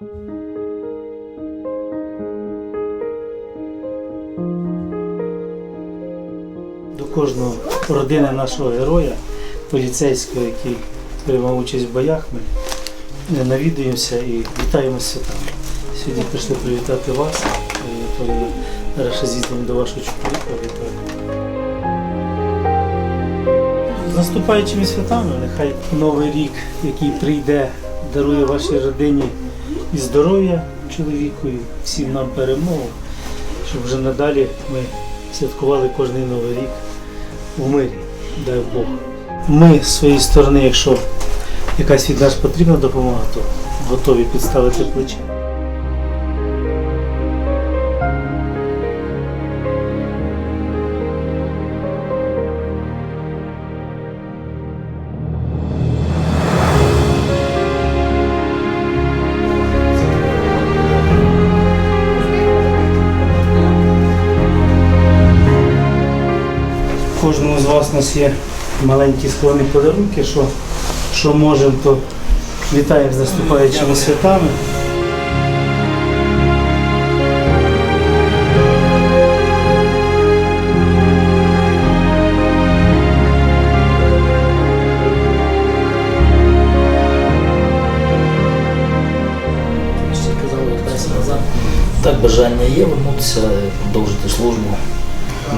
До кожного родини нашого героя, поліцейського, який приймав участь в боях, ми навідуємося і вітаємо з святами. Сьогодні прийшли привітати вас. Зараз ще з'їздимо до вашого чоловіка. З наступаючими святами, нехай новий рік, який прийде, дарує вашій родині і здоров'я чоловікові, всім нам перемогу, щоб вже надалі ми святкували кожний новий рік в мирі, дай Бог. Ми з своєї сторони, якщо якась від нас потрібна допомога, то готові підставити плече. Кожному з вас у нас є маленькі скромні подарунки, що, що можемо, то вітаємо з наступаючими святами. Так, бажання є вернутися, продовжити службу,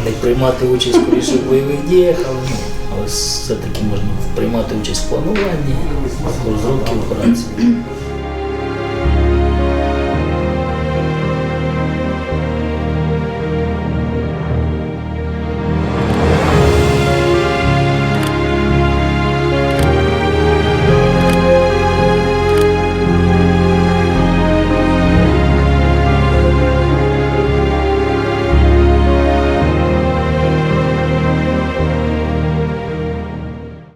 не приймати участь скоріше в бойових діях, але, все-таки можна приймати участь в плануванні, розробці операції.